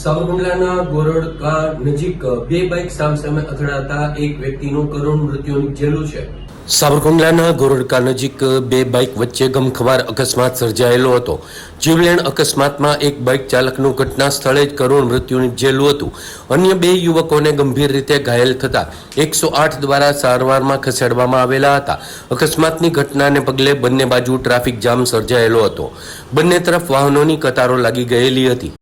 સાવરકુંડલાના ગોરડકા નજીક બે બાઇક સામસામે અથડાતા એક વ્યક્તિનું કરુણ મૃત્યુ નિપજેલું છે. સાવરકુંડલાના ગોરડકા નજીક બે બાઇક વચ્ચે ગમખવાર અકસ્માત સર્જાયેલો હતો. જીવલેણ અકસ્માતમાં એક બાઇક ચાલકનું ઘટના સ્થળે જ કરુણ મૃત્યુ નીપજેલું હતું. અન્ય બે યુવકોને ગંભીર રીતે ઘાયલ થતા એકસો આઠ દ્વારા સારવારમાં ખસેડવામાં આવેલા હતા. અકસ્માતની ઘટનાને પગલે બંને બાજુ ટ્રાફિક જામ સર્જાયેલો હતો. બંને તરફ વાહનોની કતારો લાગી ગયેલી હતી.